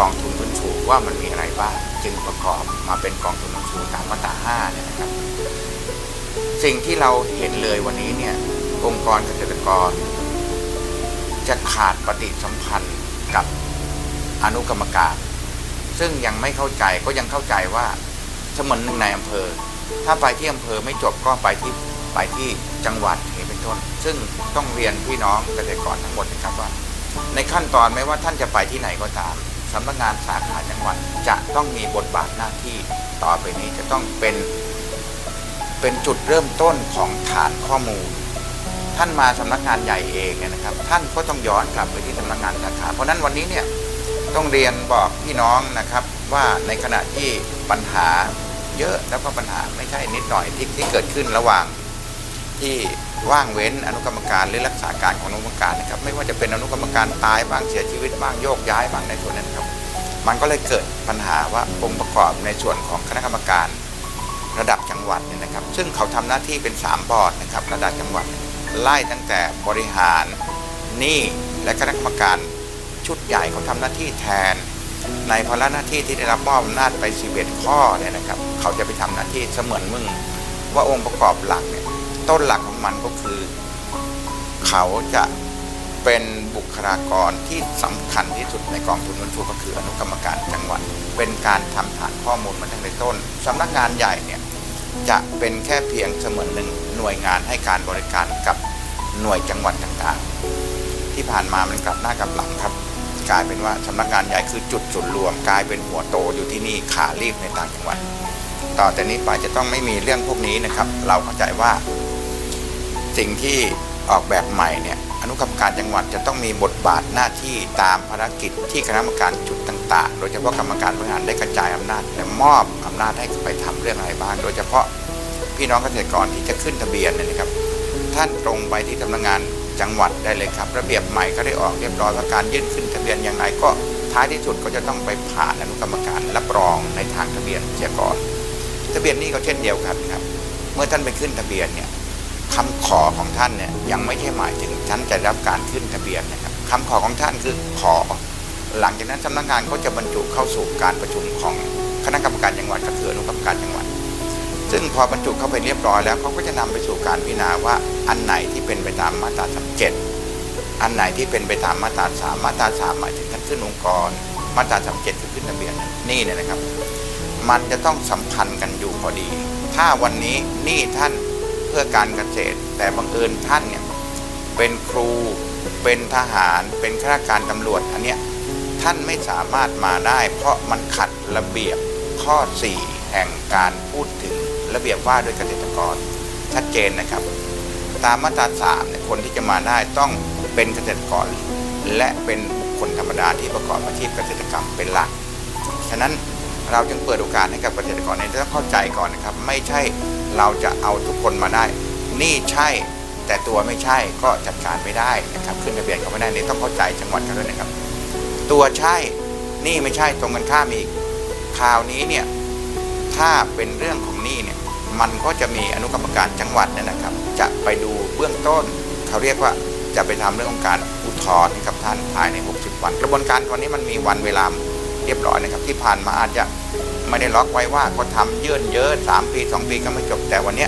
กองทุนพื้นฟูว่ามันมีอะไรบ้างจึงประกอบมาเป็นกองทุนพื้นฟูตามมาตรา5เนี่ยนะครับ สิ่งที่เราเห็นเลยวันนี้เนี่ยองค์กรเกษตรกร จะขาดปฏิสัมพันธ์กับอนุกรรมการ ซึ่งยังไม่เข้าใจก็ยังเข้าใจว่าเสมือนหนึ่งในอำเภอ ถ้าไปที่อำเภอไม่จบก็ไปที่ไปที่จังหวัดนี้เป็นต้น ซึ่งต้องเรียนพี่น้องเกษตรกรทั้งหมดนะครับว่าในขั้นตอนไม่ว่าท่านจะไปที่ไหนก็ตาม สำนักงานสาขาจังหวัดจะต้องมีบทบาทหน้าที่ต่อไปนี้จะต้องเป็นเป็นจุดเริ่มต้นของฐานข้อมูล ท่านมาสำนักงานใหญ่เองเนี่ยนะครับ ท่านก็ต้องย้อนกลับไปที่สำนักงานสาขา เพราะนั้นวันนี้เนี่ยต้องเรียนบอกพี่น้องนะครับว่าในขณะที่ปัญหาเยอะแล้วก็ปัญหาไม่ใช่นิดหน่อยที่ที่เกิดขึ้นระหว่าง ที่ว่างเว้นอนุกรรมการหรือรักษาการของอนุกรรมการนะครับ ไม่ว่าจะเป็นอนุกรรมการตายบ้างเสียชีวิตบ้างโยกย้ายบ้างในส่วนนั้นครับ มันก็เลยเกิดปัญหาว่าองค์ประกอบในส่วนของคณะกรรมการระดับจังหวัดเนี่ยนะครับ ซึ่งเขาทำหน้าที่เป็น 3 บอร์ดนะครับระดับจังหวัด ไล่ตั้งแต่บริหารหนี้และคณะกรรมการชุดใหญ่เขาทำหน้าที่แทน ในภาระหน้าที่ที่ได้รับมอบอำนาจไป11ข้อเนี่ยนะครับ เขาจะไปทำหน้าที่เสมือนมึงว่าองค์ประกอบหลักเนี่ย ต้นหลักของมันก็คือ เขาจะเป็นบุคลากรที่สำคัญที่สุดในกองทุนฟื้นฟูก็คืออนุกรรมการจังหวัด เป็นการทำฐานข้อมูลมาตั้งแต่ต้นสำนักงานใหญ่เนี่ยจะเป็นแค่เพียงเสมือนหนึ่งหน่วยงานให้การบริการกับหน่วยจังหวัดต่างๆ ที่ผ่านมามันกลับหน้ากลับหลังครับ กลายเป็นว่าสำนักงานใหญ่คือจุดศูนย์รวม กลายเป็นหัวโตอยู่ที่นี่ขารีบในต่างจังหวัด ต่อแต่นี้ไปจะต้องไม่มีเรื่องพวกนี้นะครับ เราเข้าใจว่า สิ่งที่ออกแบบใหม่เนี่ยอนุกรรมการจังหวัดจะต้องมีบทบาทหน้าที่ตามภารกิจที่คณะกรรมการจุดต่าง ๆ โดยเฉพาะกรรมการบริหารได้กระจายอำนาจ และมอบอำนาจให้ไปทำเรื่องอะไรบ้าง โดยเฉพาะพี่น้องเกษตรกรที่จะขึ้นทะเบียนเนี่ยนะครับ ท่านตรงไปที่สำนักงานจังหวัดได้เลยครับ ระเบียบใหม่ก็ได้ออกเรียบร้อยว่าการยื่นขึ้นทะเบียนอย่างไรก็ท้ายที่สุดก็จะต้องไปผ่านอนุกรรมการรับรองในทางทะเบียนเสียก่อนทะเบียนนี้ก็เช่นเดียวกันครับ เมื่อท่านไปขึ้นทะเบียนเนี่ย คำขอของท่านเนี่ยยังไม่ใช่หมายถึงท่านจะรับการขึ้นทะเบียนนะครับคำขอของท่านคือขอ หลังจากนั้นสำนักงานก็จะบรรจุเข้าสู่การประชุมของคณะกรรมการจังหวัดก็คืออนุกรรมการจังหวัด ซึ่งพอบรรจุเข้าไปเรียบร้อยแล้วเขาก็จะนำไปสู่การพิจารณาว่าอันไหนที่เป็นไปตามมาตราสามเจ็ดอันไหนที่เป็นไปตามมาตราสามมาตราสามหมายถึงท่านขึ้นองค์กร มาตราสามเจ็ดคือขึ้นทะเบียนนี่เนี่ยนะครับ มันจะต้องสัมพันธ์กันอยู่พอดี ถ้าวันนี้นี่ท่าน เพื่อการเกษตร แต่บังเอิญท่านเนี่ยเป็นครูเป็นทหารเป็นข้าราชการตำรวจอันเนี้ยท่านไม่สามารถมาได้ เพราะมันขัดระเบียบข้อ 4 แห่งการพูดถึงระเบียบว่าด้วยเกษตรกรชัดเจนนะครับ ตามมาตรา3เนี่ยคนที่จะมาได้ต้องเป็นเกษตรกร และเป็นบุคคลธรรมดาที่ประกอบอาชีพเกษตรกรรมเป็นหลัก ฉะนั้น เราจึงเปิดโอกาสให้กับเกษตรกรเนี่ยต้องเข้าใจก่อนนะครับ ไม่ใช่เราจะเอาทุกคนมาได้ นี่ใช่แต่ตัวไม่ใช่ก็จัดการไม่ได้นะครับขึ้นทะเบียนเขาไม่ได้นี่ต้องเข้าใจจังหวัดกันด้วยนะครับ ตัวใช่นี่ไม่ใช่ตรงกันข้ามอีกคราวนี้เนี่ยถ้าเป็นเรื่องของหนี่เนี่ยมันก็จะมีอนุกรรมการจังหวัดเนี่ยนะครับ จะไปดูเบื้องต้น เขาเรียกว่าจะไปทำเรื่องของการอุทธรณ์ให้กับท่านภายใน 60 วัน กระบวนการตอนนี้มันมีวันเวลา เรียบร้อยนะครับ ที่ผ่านมาอาจจะไม่ได้ล็อกไว้ว่าก็ทำยื่นเยอะ3ปี2ปีก็ไม่จบแต่วันนี้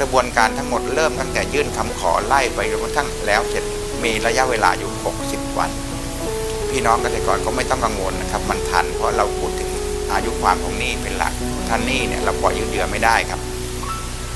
กระบวนการทั้งหมดเริ่มตั้งแต่ยื่นคำขอไล่ไปจนกระทั่งแล้วเสร็จมีระยะเวลาอยู่ 60 วัน พี่น้องเกษตรกรก็ไม่ต้องกังวลนะครับ มันทันเพราะเราพูดถึงอายุความของหนี้เป็นหลักท่านหนี้เนี่ยเราปล่อยยืดเยื้อไม่ได้ครับ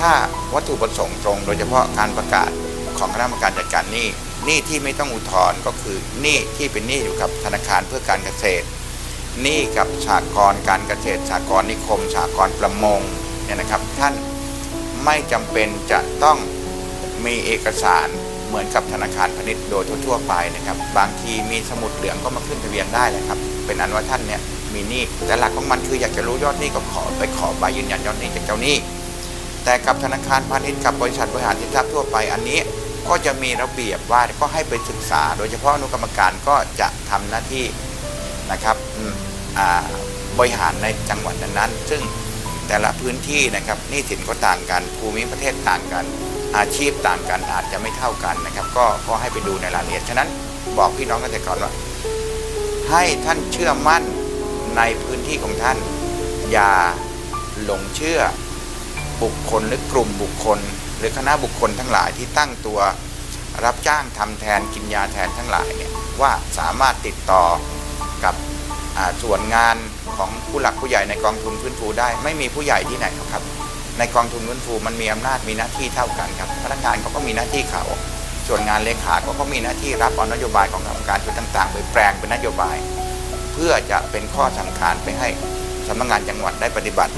ถ้าวัตถุประสงค์ตรง โดยเฉพาะการประกาศของคณะกรรมการจัดการหนี้หนี้ที่ไม่ต้องอุทธรณ์ก็คือหนี้ที่เป็นหนี้อยู่กับธนาคารเพื่อการเกษตร หนี้กับสหกรณ์การเกษตรสหกรณ์นิคมสหกรณ์ประมงเนี่ยนะครับ ท่านไม่จำเป็นจะต้องมีเอกสารเหมือนกับธนาคารพาณิชย์โดยทั่วๆไปนะครับ บางทีมีสมุดเหลืองก็มาขึ้นทะเบียนได้เลยครับ เป็นอันว่าท่านเนี่ยมีหนี้แต่หลักของมันคืออยากจะรู้ยอดหนี้ก็ขอไปขอใบยืนยันยอดหนี้จากเจ้าหนี้ แต่กับธนาคารพาณิชย์กับบริษัทบริหารสินทรัพย์ทั่วไปอันนี้ก็จะมีระเบียบว่าก็ให้ไปศึกษา โดยเฉพาะอนุกรรมการก็จะทำหน้าที่นะครับ บริหารในจังหวัดนั้นๆ ซึ่งแต่ละพื้นที่นะครับนี้สินก็ต่างกัน ภูมิประเทศต่างกัน อาชีพต่างกันอาจจะไม่เท่ากันนะครับ ก็ก็ให้ไปดูในรายละเอียด ฉะนั้นบอกพี่น้องเกษตรกรว่า ให้ท่านเชื่อมั่นในพื้นที่ของท่าน อย่าหลงเชื่อบุคคลหรือกลุ่มบุคคล หรือคณะบุคคลทั้งหลายที่ตั้งตัว รับจ้างทำแทนกินยาแทนทั้งหลายเนี่ยว่าสามารถติดต่อกับ ส่วนงานของผู้หลักผู้ใหญ่ในกองทุนฟื้นฟูได้ ไม่มีผู้ใหญ่ที่ไหนครับ ในกองทุนฟื้นฟูมันมีอำนาจมีหน้าที่เท่ากันครับพนักงานเขาก็มีหน้าที่เขา ส่วนงานเลขาเขาก็มีหน้าที่รับเอานโยบายของกรรมการชุดต่างๆ ไปแปลงเป็นนโยบาย เพื่อจะเป็นข้อสั่งการไปให้สำนักงานจังหวัดได้ปฏิบัติ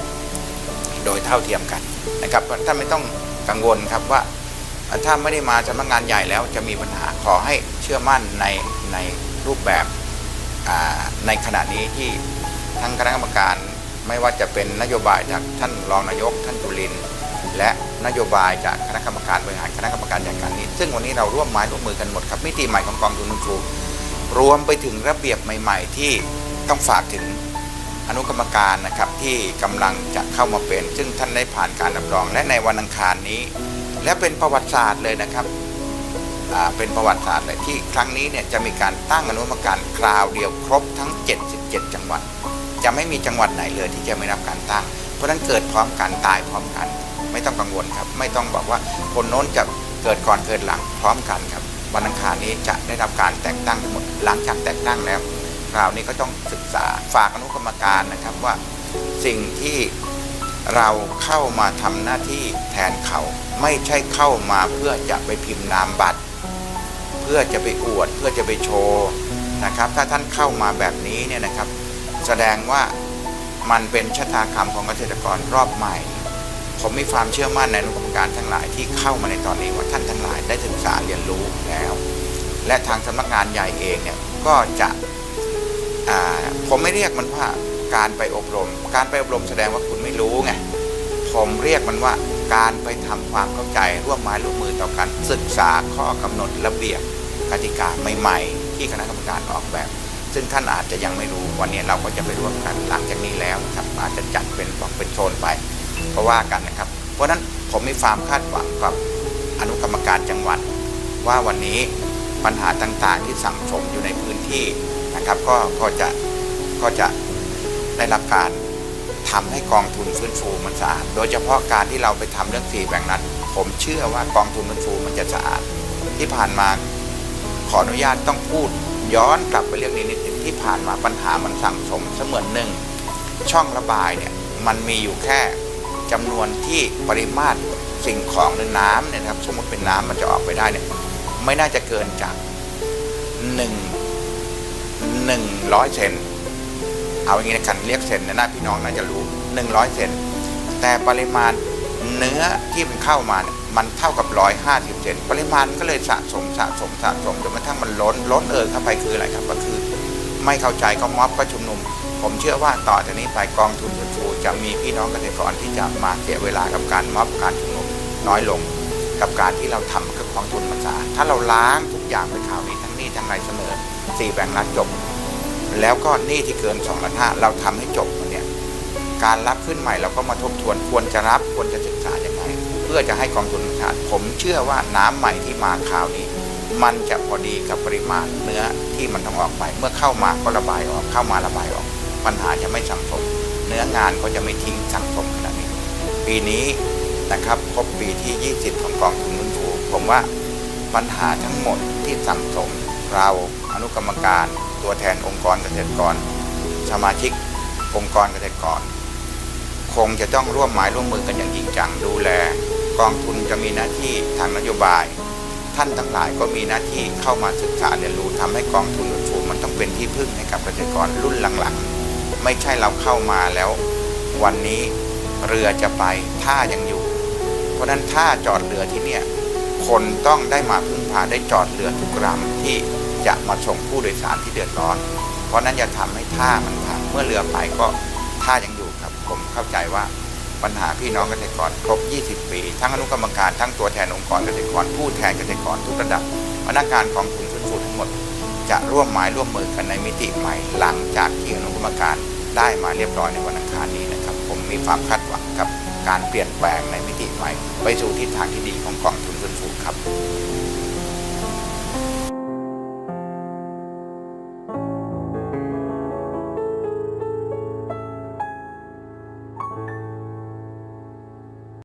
โดยเท่าเทียมกันนะครับท่านไม่ต้องกังวลครับว่าถ้าไม่ได้มาสำนักงานใหญ่แล้วจะมีปัญหาขอให้เชื่อมั่นในในรูปแบบ ในขณะนี้ที่ทั้งคณะกรรมการไม่ว่าจะเป็นนโยบายจากท่านรองนายก ท่านจุลิน และนโยบายจากคณะกรรมการบริหารคณะกรรมการจัดการนี้ ซึ่งวันนี้เราร่วมไม้ร่วมมือกันหมดครับมิติใหม่ของกองทุนฟื้นฟูรวมไปถึงระเบียบใหม่ ๆ ที่ต้องฝากถึงอนุกรรมการนะครับที่กำลังจะเข้ามาเป็น ซึ่งท่านได้ผ่านการรับรอง และในวันอังคารนี้ และเป็นประวัติศาสตร์เลยนะครับ เป็นประวัติศาสตร์เลยที่ครั้งนี้เนี่ยจะมีการตั้งอนุกรรมการคราวเดียวครบทั้ง 77 จังหวัด จะไม่มีจังหวัดไหนเลยที่จะไม่รับการตั้ง เพราะนั้นเกิดพร้อมกันตายพร้อมกัน ไม่ต้องกังวลครับ ไม่ต้องบอกว่าคนโน้นจะเกิดก่อนเกิดหลังพร้อมกันครับวันอังคารนี้จะได้รับการแต่งตั้งทั้งหมดหลังจากแต่งตั้งแล้ว คราวนี้ก็ต้องศึกษาฝากอนุกรรมการนะครับว่าสิ่งที่เราเข้ามาทำหน้าที่แทนเขา ไม่ใช่เข้ามาเพื่อจะไปพิมพ์นามบัตร เพื่อจะไปอวดเพื่อจะไปโชว์นะครับ ถ้าท่านเข้ามาแบบนี้เนี่ยนะครับ แสดงว่ามันเป็นชะตากรรมของเกษตรกรรอบใหม่ ผมมีความเชื่อมั่นในอนุกรรมการทั้งหลายที่เข้ามาในตอนนี้ว่าท่านทั้งหลายได้ศึกษาเรียนรู้แล้ว และทางสำนักงานใหญ่เองเนี่ยก็จะผมไม่เรียกมันว่าการไปอบรม การไปอบรมแสดงว่าคุณไม่รู้ไง ผมเรียกมันว่าการไปทำความเข้าใจร่วมไม้ร่วมมือต่อกัน ศึกษาข้อกำหนดระเบียบกติกาใหม่ๆ ที่คณะกรรมการออกแบบ ซึ่งท่านอาจจะยังไม่รู้วันนี้เราก็จะไปร่วมกันหลังจากนี้แล้วครับอาจจะจัดเป็นบอกเป็นโซนไป เพราะว่ากันนะครับ เพราะฉะนั้นผมมีความคาดหวังกับอนุกรรมการจังหวัด ว่าวันนี้ปัญหาต่างๆที่สังสมอยู่ในพื้นที่นะครับ ก็ก็จะก็จะได้รับการ ทำให้กองทุนฟื้นฟูมันสะอาด โดยเฉพาะการที่เราไปทำเรื่องสีแบ่งนั้น ผมเชื่อว่ากองทุนฟื้นฟูมันจะสะอาด ที่ผ่านมาขออนุญาตต้องพูด ย้อนกลับไปเรื่องนี้นิดนึงที่ผ่านมาปัญหามันสั่งสมเสมือนหนึ่งช่องระบายเนี่ยมันมีอยู่แค่จำนวนที่ปริมาตรสิ่งของหรือน้ำเนี่ยครับสมมติเป็นน้ำมันจะออกไปได้เนี่ยไม่น่าจะเกินจากหนึ่งหนึ่งร้อยเซน เอาอย่างนี้นะกันเรียกเซนนะนะพี่น้องน่าจะรู้หนึ่งร้อยเซนแต่ปริมาณเนื้อที่มันเข้ามาเนี่ยมันเท่ากับร้อยห้าสิบเซนปริมาณก็เลยสะสมสะสมสะสมจนกระทั่งมันล้นล้นเอ่อเข้าไปคืออะไรครับก็คือ ไม่เข้าใจก็ม็อบก็ชุมนุม ผมเชื่อว่าต่อจากนี้ไปกองทุนฟื้นฟูจะมีพี่น้องเกษตรกรที่จะมาเสียเวลากับการม็อบการชุมนุมน้อยลง กับการที่เราทำกับกองทุนมันสะอาดถ้าเราล้างทุกอย่างไปข่าวนี้ทั้งนี้ทั้งรายเสนอสี่แบ่งรัดจบ แล้วก็หนี้ที่เกิน2องล้านห้าเราทำให้จบมันเนี่ยการรับขึ้นใหม่เราก็มาทบทวนควรจะรับควรจะศึกษาอย่างไรเพื่อจะให้กองทุนมันสะอาดผมเชื่อว่าน้ำใหม่ที่มาข่าวนี้ มันจะพอดีกับปริมาณเนื้อที่มันต้องออกไป เมื่อเข้ามาก็ระบายออกเข้ามาระบายออก ปัญหาจะไม่สังสมเนื้องานก็จะไม่ทิ้งสังสมขนาดนี้ ปีนี้นะครับครบปีที่ 20 ของกองทุนฟื้นฟูผมว่าปัญหาทั้งหมดที่สังสมเราอนุกรรมการ ตัวแทนองค์กรเกษตรกร สมาชิกองค์กรเกษตรกร คงจะต้องร่วมไม้ร่วมมือกันอย่างจริงจังดูแล กองทุนจะมีหน้าที่ทางนโยบาย ท่านทั้งหลายก็มีหน้าที่เข้ามาศึกษาเรียนรู้ทำให้กองทุนฟื้นฟูมันต้องเป็นที่พึ่งให้กับเกษตรกรรุ่นหลังๆ ไม่ใช่เราเข้ามาแล้ว วันนี้เรือจะไปท่ายังอยู่ เพราะฉะนั้นท่าจอดเรือที่เนี่ยคนต้องได้มาพึ่งพาได้จอดเรือทุกลำที่ จะมาส่งผู้โดยสารที่เดือดร้อน เพราะนั้นอย่าทำให้ท่ามันพังเมื่อเรือไปก็ท่ายังอยู่ครับ ผมเข้าใจว่าปัญหาพี่น้องเกษตรกรครบ 20 ปี ทั้งอนุกรรมการทั้งตัวแทนองค์กรเกษตรกรผู้แทนเกษตรกรทุกระดับพนักงานของกลุ่มฟื้นฟูทั้งหมด จะร่วมไม้ร่วมมือกันในมิติใหม่หลังจากที่อนุกรรมการได้มาเรียบร้อยในวันอังคารนี้นะครับ ผมมีความคาดหวังกับการเปลี่ยนแปลงในมิติใหม่ ไปสู่ทิศทางที่ดีของกองทุนฟื้นฟูครับ